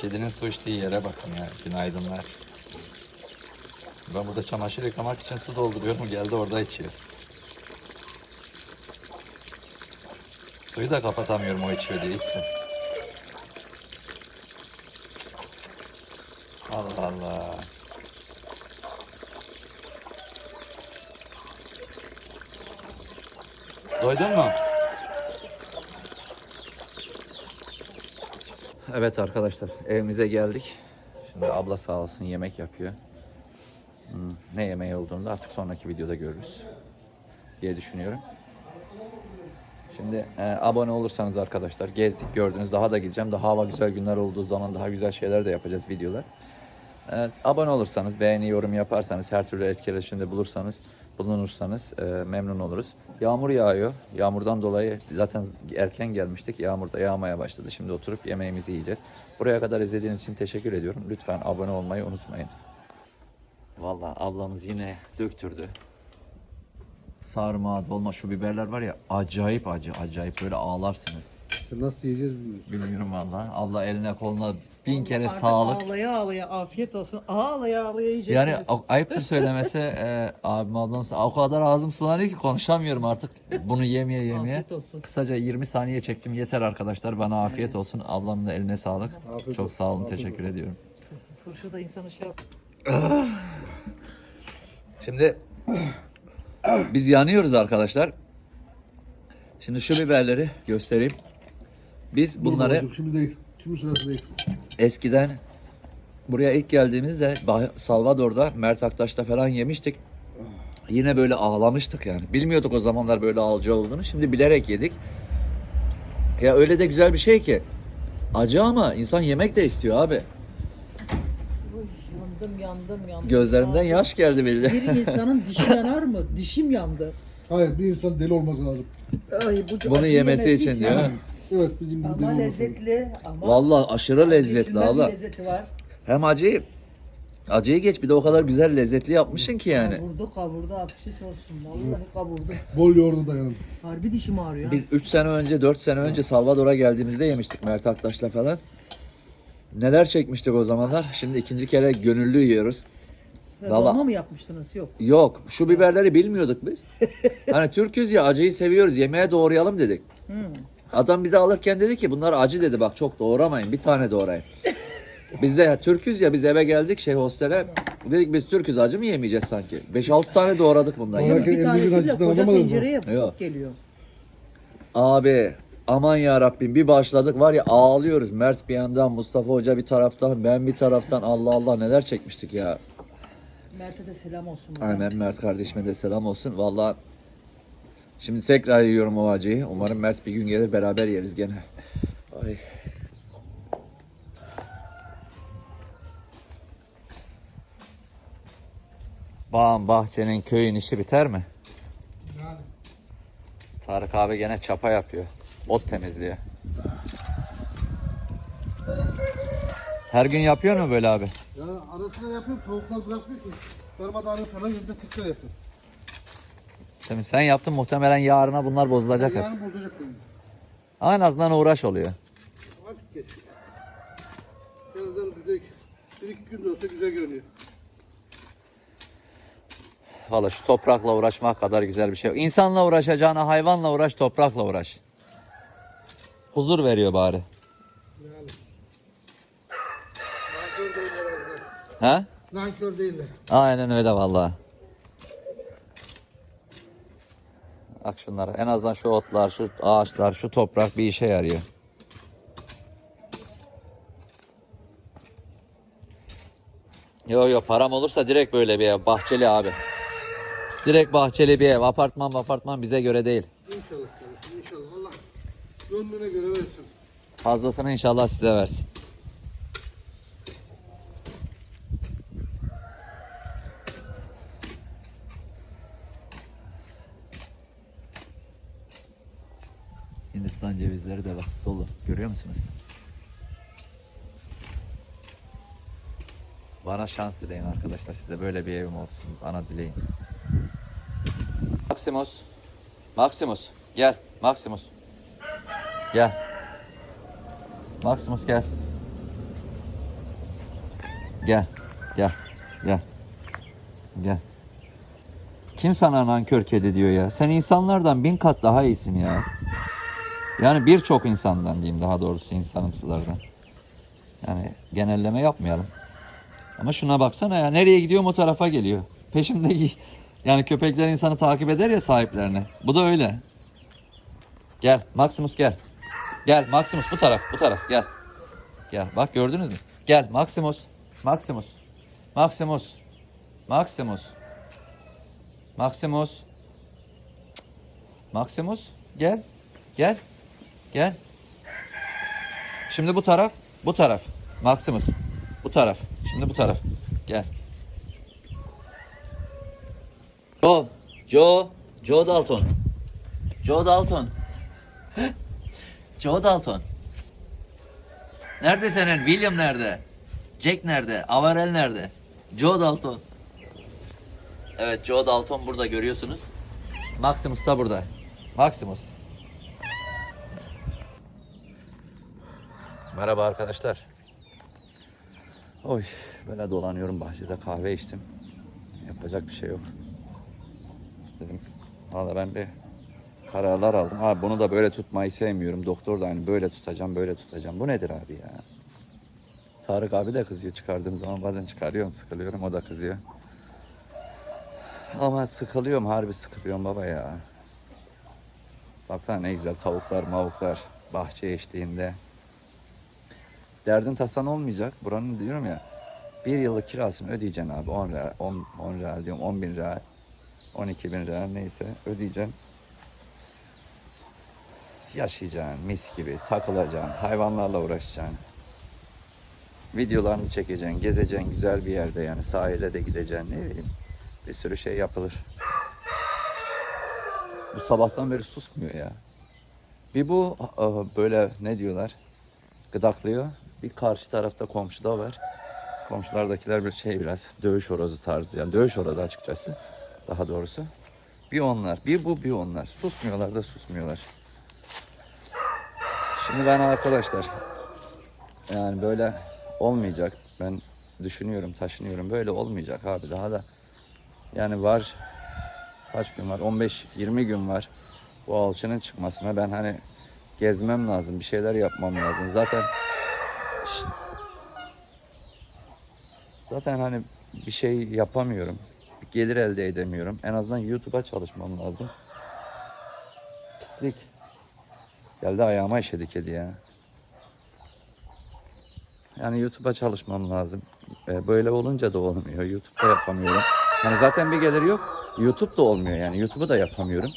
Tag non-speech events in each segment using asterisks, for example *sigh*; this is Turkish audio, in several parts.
Kedinin su içtiği yere bakın ya. Günaydınlar. Ben burada çamaşır yıkamak için su dolduruyorum. Geldi orada içiyor. Suyu da kapatamıyorum o içiyor diye içsin. Allah Allah. Doydun mu? Evet arkadaşlar evimize geldik. Şimdi abla sağ olsun yemek yapıyor. Hmm, ne yemeği olduğunu da artık sonraki videoda görürüz diye düşünüyorum. Şimdi e, abone olursanız arkadaşlar gezdik gördünüz daha da gideceğim. Daha hava güzel günler olduğu zaman daha güzel şeyler de yapacağız videolar. Evet, abone olursanız, beğeni, yorum yaparsanız, her türlü etkileşimde bulursanız, bulunursanız e, memnun oluruz. Yağmur yağıyor. Yağmurdan dolayı zaten erken gelmiştik. Yağmur da yağmaya başladı. Şimdi oturup yemeğimizi yiyeceğiz. Buraya kadar izlediğiniz için teşekkür ediyorum. Lütfen abone olmayı unutmayın. Vallahi ablamız yine döktürdü. Sarma, dolma, şu biberler var ya acayip acı, acayip böyle ağlarsınız. Nasıl yiyeceğiz bilmiyoruz. Bilmiyorum vallahi. Allah eline koluna bin kere Artık sağlık. Ağlaya ağlaya afiyet olsun. Ağlaya ağlaya yiyeceksiniz. Yani a- ayıptır söylemesi e, abim ablam o kadar ağzım sulanıyor ki konuşamıyorum artık bunu yemeye yemeye. Afiyet olsun. Kısaca 20 saniye çektim yeter arkadaşlar bana afiyet olsun ablamın da eline sağlık. Afiyet Çok olsun, sağ olun afiyet teşekkür ediyorum. Turşu da insanı şey yap. Şimdi *clears throat* biz yanıyoruz arkadaşlar. Şimdi şu biberleri göstereyim. Biz bunları Şimdi değil. Şimdi sırası eskiden buraya ilk geldiğimizde Salvador'da Mert Aktaş'ta falan yemiştik. Yine böyle ağlamıştık yani. Bilmiyorduk o zamanlar böyle ağlaca olduğunu. Şimdi bilerek yedik. Ya öyle de güzel bir şey ki. Acı ama insan yemek de istiyor abi. Yandım yandım yandım. Gözlerimden yaş geldi belli. Bir insanın *laughs* dişi yanar mı? Dişim yandı. Hayır bir insan deli olması lazım. Ay, bu Bunu acı yemesi için mi? Evet bizim Ama lazım. lezzetli. Ama Vallahi aşırı lezzetli bir abla. lezzeti var. Hem acıyı acıyı geç bir de o kadar güzel lezzetli yapmışsın ki yani. Kavurdu kavurdu afiyet olsun. Vallahi kavurdu. Bol yoğurdu dayanın. Harbi dişim ağrıyor. Biz 3 sene önce 4 sene önce Salvador'a geldiğimizde yemiştik Mert Aktaş'la falan. Neler çekmiştik o zamanlar. Şimdi ikinci kere gönüllü yiyoruz. valla- Dolma mı yapmıştınız? Yok. Yok şu biberleri bilmiyorduk biz. *laughs* Hani Türküz ya acıyı seviyoruz yemeğe doğrayalım dedik. Adam bize alırken dedi ki bunlar acı dedi bak çok doğramayın bir tane doğrayın. *laughs* Biz de ya Türküz ya biz eve geldik şey hostele. Dedik biz Türküz acı mı yemeyeceğiz sanki. 5-6 tane doğradık bundan. Bir Elinizi tanesi bile acıdan koca alamadın mı? Yok. geliyor. Abi aman ya Rabbim bir başladık var ya ağlıyoruz. Mert bir yandan, Mustafa Hoca bir taraftan, ben bir taraftan. Allah Allah neler çekmiştik ya. Mert'e de selam olsun. buradan. Aynen Mert kardeşime de selam olsun. Valla şimdi tekrar yiyorum o acıyı. Umarım Mert bir gün gelir beraber yeriz gene. Ay. Bağın bahçenin köyün işi biter mi? Yani. Tarık abi gene çapa yapıyor. Ot temizliyor. Her gün yapıyor mu böyle abi? Ya arasında yapıyorum tavuklar bırakmıyor ki. Darmadağını falan yüzde tekrar Şimdi sen yaptın muhtemelen yarına bunlar bozulacak hepsi. Yarın bozacak beni. Ama en azından uğraş oluyor. Vakit geçiyor. En azından güzel, bir iki gün de olsa güzel görünüyor. Valla şu toprakla uğraşmak kadar güzel bir şey yok. İnsanla uğraşacağına hayvanla uğraş, toprakla uğraş. Huzur veriyor bari. Yani. Nankör değiller. Ha? Nankör değiller. Aynen öyle vallahi. Bak şunlara. En azından şu otlar, şu ağaçlar, şu toprak bir işe yarıyor. Yo yo param olursa direkt böyle bir ev. Bahçeli abi. Direkt bahçeli bir ev. Apartman apartman bize göre değil. İnşallah inşallah. Allah gönlüne göre versin. Fazlasını inşallah size versin. Hindistan cevizleri de bak dolu. Görüyor musunuz? Bana şans dileyin arkadaşlar. Size böyle bir evim olsun. Bana dileyin. Maximus. Maximus. Gel. Maximus. Gel. Maximus gel. Gel. Gel. Gel. Gel. Kim sana nankör kedi diyor ya? Sen insanlardan bin kat daha iyisin ya. Yani birçok insandan diyeyim daha doğrusu insanımsılardan. Yani genelleme yapmayalım. Ama şuna baksana ya nereye gidiyorum o tarafa geliyor. Peşimde yani köpekler insanı takip eder ya sahiplerine. Bu da öyle. Gel Maximus gel. Gel Maximus bu taraf bu taraf gel. Gel bak gördünüz mü? Gel Maximus. Maximus. Maximus. Maximus. Maximus. Maximus gel. Gel. Gel. Şimdi bu taraf, bu taraf. Maximus. Bu taraf. Şimdi bu taraf. Gel. Joe. Joe. Joe Dalton. Joe Dalton. *laughs* Joe Dalton. Nerede senin? William nerede? Jack nerede? Avarel nerede? Joe Dalton. Evet Joe Dalton burada görüyorsunuz. Maximus da burada. Maximus. Merhaba arkadaşlar. Oy böyle dolanıyorum bahçede kahve içtim. Yapacak bir şey yok. Dedim valla ben bir kararlar aldım. Abi bunu da böyle tutmayı sevmiyorum. Doktor da hani böyle tutacağım böyle tutacağım. Bu nedir abi ya? Tarık abi de kızıyor çıkardığım zaman bazen çıkarıyorum sıkılıyorum o da kızıyor. Ama sıkılıyorum harbi sıkılıyorum baba ya. Baksana ne güzel tavuklar mavuklar bahçe eşliğinde. Derdin tasan olmayacak. Buranın diyorum ya bir yıllık kirasını ödeyeceksin abi 10 lira 10, 10 lira diyorum 10 bin lira 12 bin lira neyse ödeyeceksin. Yaşayacaksın mis gibi takılacaksın hayvanlarla uğraşacaksın. Videolarını çekeceksin gezeceksin güzel bir yerde yani sahile de gideceksin ne bileyim bir sürü şey yapılır. Bu sabahtan beri susmuyor ya. Bir bu böyle ne diyorlar gıdaklıyor. Bir karşı tarafta komşu da var. Komşulardakiler bir şey biraz dövüş horozu tarzı yani dövüş horozu açıkçası daha doğrusu. Bir onlar, bir bu, bir onlar. Susmuyorlar da susmuyorlar. Şimdi ben arkadaşlar yani böyle olmayacak. Ben düşünüyorum, taşınıyorum. Böyle olmayacak abi. Daha da yani var kaç gün var? 15-20 gün var. Bu alçının çıkmasına ben hani gezmem lazım. Bir şeyler yapmam lazım. Zaten Şşt. zaten hani bir şey yapamıyorum. Bir gelir elde edemiyorum. En azından YouTube'a çalışmam lazım. Pislik. Geldi ayağıma işedi kedi ya. Yani YouTube'a çalışmam lazım. Ee, Böyle olunca da olmuyor. YouTube'da yapamıyorum. Yani zaten bir gelir yok. YouTube da olmuyor yani. YouTube'u da yapamıyorum.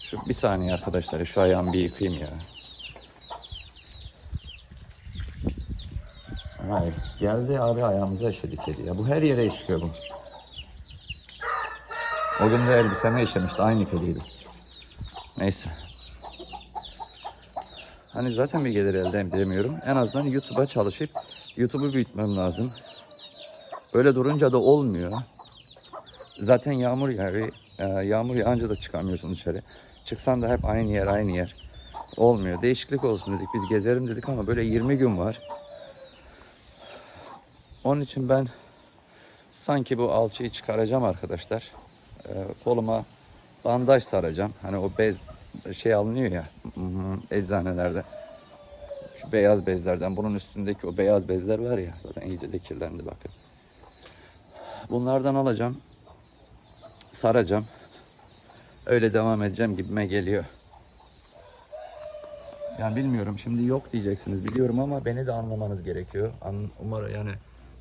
Şu bir saniye arkadaşlar. Şu ayağımı bir yıkayayım ya. Hayır. Geldi abi ayağımıza işedi kedi ya. Bu her yere işiyor bu. O gün de elbiseme işemişti. Aynı kediydi. Neyse. Hani zaten bir gelir elde edemiyorum. En azından YouTube'a çalışıp YouTube'u büyütmem lazım. Böyle durunca da olmuyor. Zaten yağmur yağıyor. Ee, yağmur yağınca da çıkamıyorsun dışarı. Çıksan da hep aynı yer aynı yer. Olmuyor. Değişiklik olsun dedik. Biz gezelim dedik ama böyle 20 gün var. Onun için ben sanki bu alçıyı çıkaracağım arkadaşlar. Ee, koluma bandaj saracağım. Hani o bez şey alınıyor ya eczanelerde. Şu beyaz bezlerden bunun üstündeki o beyaz bezler var ya zaten iyice de kirlendi bakın. Bunlardan alacağım. Saracağım. Öyle devam edeceğim gibime geliyor. Yani bilmiyorum şimdi yok diyeceksiniz biliyorum ama beni de anlamanız gerekiyor. An, umarım yani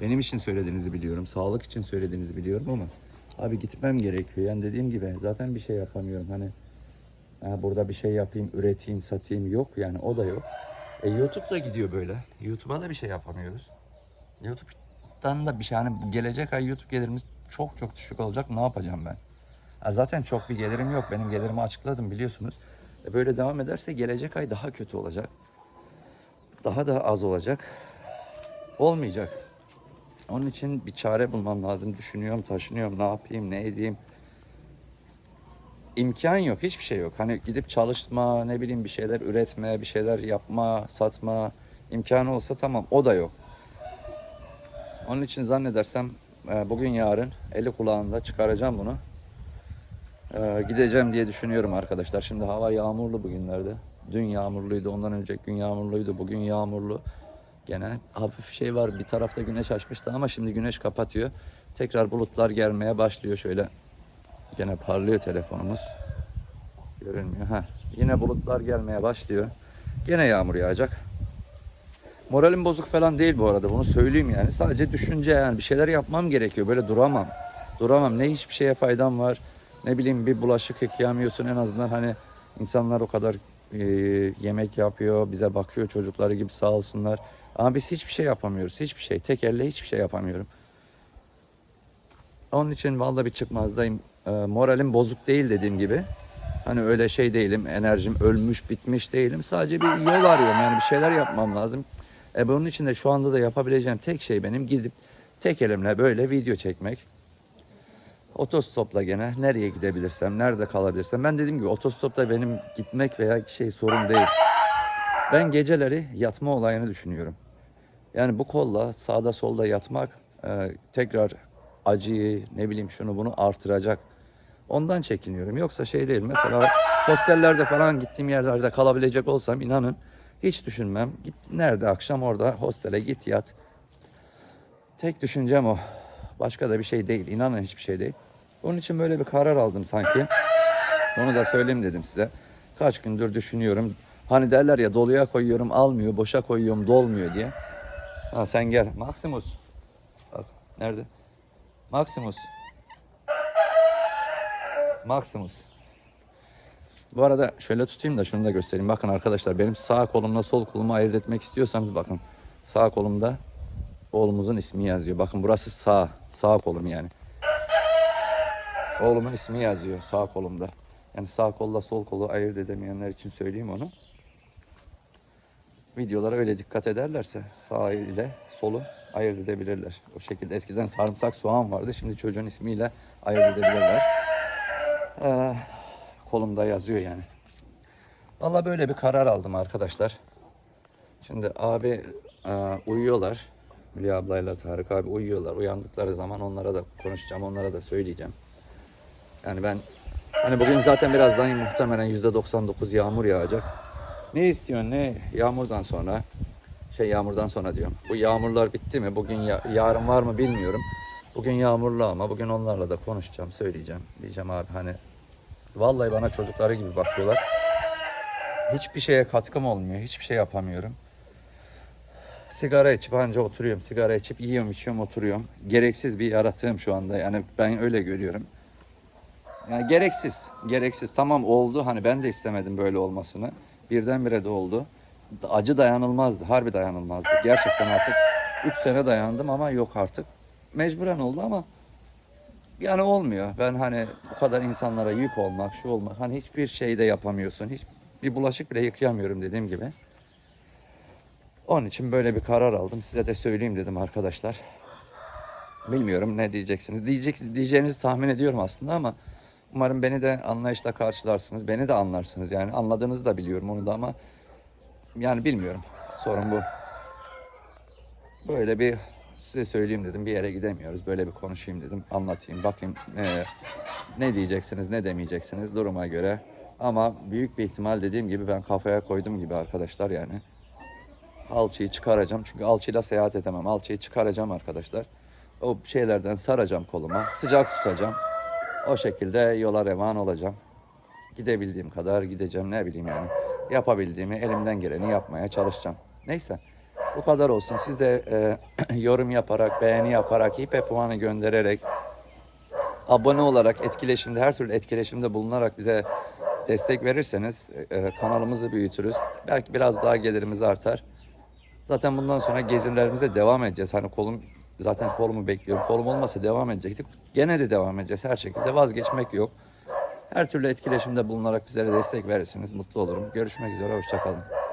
benim için söylediğinizi biliyorum. Sağlık için söylediğinizi biliyorum ama abi gitmem gerekiyor. Yani dediğim gibi zaten bir şey yapamıyorum. Hani ha, burada bir şey yapayım, üreteyim, satayım yok yani o da yok. E, YouTube da gidiyor böyle. YouTube'a da bir şey yapamıyoruz. YouTube'dan da bir şey hani gelecek ay YouTube gelirimiz çok çok düşük olacak. Ne yapacağım ben? Ha, zaten çok bir gelirim yok. Benim gelirimi açıkladım biliyorsunuz. E, böyle devam ederse gelecek ay daha kötü olacak. Daha da az olacak. Olmayacak. Onun için bir çare bulmam lazım. Düşünüyorum, taşınıyorum. Ne yapayım, ne edeyim? İmkan yok, hiçbir şey yok. Hani gidip çalışma, ne bileyim bir şeyler üretme, bir şeyler yapma, satma imkanı olsa tamam. O da yok. Onun için zannedersem e, bugün yarın eli kulağında çıkaracağım bunu. E, gideceğim diye düşünüyorum arkadaşlar. Şimdi hava yağmurlu bugünlerde. Dün yağmurluydu, ondan önceki gün yağmurluydu, bugün yağmurlu. Gene hafif şey var, bir tarafta güneş açmıştı ama şimdi güneş kapatıyor. Tekrar bulutlar gelmeye başlıyor şöyle. Gene parlıyor telefonumuz. Görünmüyor. Ha. Yine bulutlar gelmeye başlıyor. Gene yağmur yağacak. Moralim bozuk falan değil bu arada. Bunu söyleyeyim yani. Sadece düşünce yani bir şeyler yapmam gerekiyor. Böyle duramam. Duramam. Ne hiçbir şeye faydam var. Ne bileyim bir bulaşık yıkayamıyorsun en azından hani insanlar o kadar e, yemek yapıyor, bize bakıyor çocukları gibi sağ olsunlar. Ama biz hiçbir şey yapamıyoruz. Hiçbir şey. Tek elle hiçbir şey yapamıyorum. Onun için vallahi bir çıkmazdayım. E, moralim bozuk değil dediğim gibi. Hani öyle şey değilim. Enerjim ölmüş, bitmiş değilim. Sadece bir yol arıyorum. Yani bir şeyler yapmam lazım. E bunun için de şu anda da yapabileceğim tek şey benim gidip tek elimle böyle video çekmek. Otostopla gene nereye gidebilirsem, nerede kalabilirsem. Ben dediğim gibi otostopta benim gitmek veya şey sorun değil. Ben geceleri yatma olayını düşünüyorum. Yani bu kolla sağda solda yatmak e, tekrar acıyı ne bileyim şunu bunu artıracak. Ondan çekiniyorum. Yoksa şey değil. Mesela hostellerde falan gittiğim yerlerde kalabilecek olsam inanın hiç düşünmem. Git nerede akşam orada hostele git yat. Tek düşüncem o. Başka da bir şey değil. İnanın hiçbir şey değil. Onun için böyle bir karar aldım sanki. Onu da söyleyeyim dedim size. Kaç gündür düşünüyorum. Hani derler ya doluya koyuyorum almıyor, boşa koyuyorum dolmuyor diye. Ha sen gel. Maximus. Bak nerede? Maximus. Maximus. Bu arada şöyle tutayım da şunu da göstereyim. Bakın arkadaşlar benim sağ kolumla sol kolumu ayırt etmek istiyorsanız bakın. Sağ kolumda oğlumuzun ismi yazıyor. Bakın burası sağ. Sağ kolum yani. Oğlumun ismi yazıyor sağ kolumda. Yani sağ kolla sol kolu ayırt edemeyenler için söyleyeyim onu. Videolara öyle dikkat ederlerse sağ ile solu ayırt edebilirler. O şekilde eskiden sarımsak soğan vardı. Şimdi çocuğun ismiyle ayırt edebilirler. Ee, kolumda yazıyor yani. Valla böyle bir karar aldım arkadaşlar. Şimdi abi e, uyuyorlar. Hülya ablayla Tarık abi uyuyorlar. Uyandıkları zaman onlara da konuşacağım. Onlara da söyleyeceğim. Yani ben hani bugün zaten birazdan muhtemelen %99 yağmur yağacak. Ne istiyorsun ne yağmurdan sonra şey yağmurdan sonra diyorum. Bu yağmurlar bitti mi? Bugün ya- yarın var mı bilmiyorum. Bugün yağmurlu ama bugün onlarla da konuşacağım, söyleyeceğim. Diyeceğim abi hani vallahi bana çocukları gibi bakıyorlar. Hiçbir şeye katkım olmuyor. Hiçbir şey yapamıyorum. Sigara içip anca oturuyorum. Sigara içip yiyorum, içiyorum, oturuyorum. Gereksiz bir yaratığım şu anda. Yani ben öyle görüyorum. Yani gereksiz. Gereksiz. Tamam oldu. Hani ben de istemedim böyle olmasını. Birdenbire de oldu. Acı dayanılmazdı. Harbi dayanılmazdı. Gerçekten artık 3 sene dayandım ama yok artık. Mecburen oldu ama yani olmuyor. Ben hani bu kadar insanlara yük olmak, şu olmak. Hani hiçbir şey de yapamıyorsun. Hiç bir bulaşık bile yıkayamıyorum dediğim gibi. Onun için böyle bir karar aldım. Size de söyleyeyim dedim arkadaşlar. Bilmiyorum ne diyeceksiniz. Diyecek, diyeceğinizi tahmin ediyorum aslında ama umarım beni de anlayışla karşılarsınız. Beni de anlarsınız yani. Anladığınızı da biliyorum onu da ama yani bilmiyorum. Sorun bu. Böyle bir size söyleyeyim dedim. Bir yere gidemiyoruz. Böyle bir konuşayım dedim. Anlatayım. Bakayım ne, ne diyeceksiniz, ne demeyeceksiniz duruma göre. Ama büyük bir ihtimal dediğim gibi ben kafaya koydum gibi arkadaşlar yani. Alçıyı çıkaracağım. Çünkü alçıyla seyahat edemem. Alçıyı çıkaracağım arkadaşlar. O şeylerden saracağım koluma. Sıcak tutacağım. O şekilde yola revan olacağım. Gidebildiğim kadar gideceğim ne bileyim yani. Yapabildiğimi elimden geleni yapmaya çalışacağım. Neyse bu kadar olsun. Siz de e, *clears throat* yorum yaparak, beğeni yaparak, hipe puanı göndererek, abone olarak, etkileşimde, her türlü etkileşimde bulunarak bize destek verirseniz e, kanalımızı büyütürüz. Belki biraz daha gelirimiz artar. Zaten bundan sonra gezilerimize devam edeceğiz. Hani kolum zaten kolumu bekliyorum. Kolum olmasa devam edecektik. Gene de devam edeceğiz her şekilde. Vazgeçmek yok. Her türlü etkileşimde bulunarak bizlere destek verirseniz mutlu olurum. Görüşmek üzere. Hoşçakalın.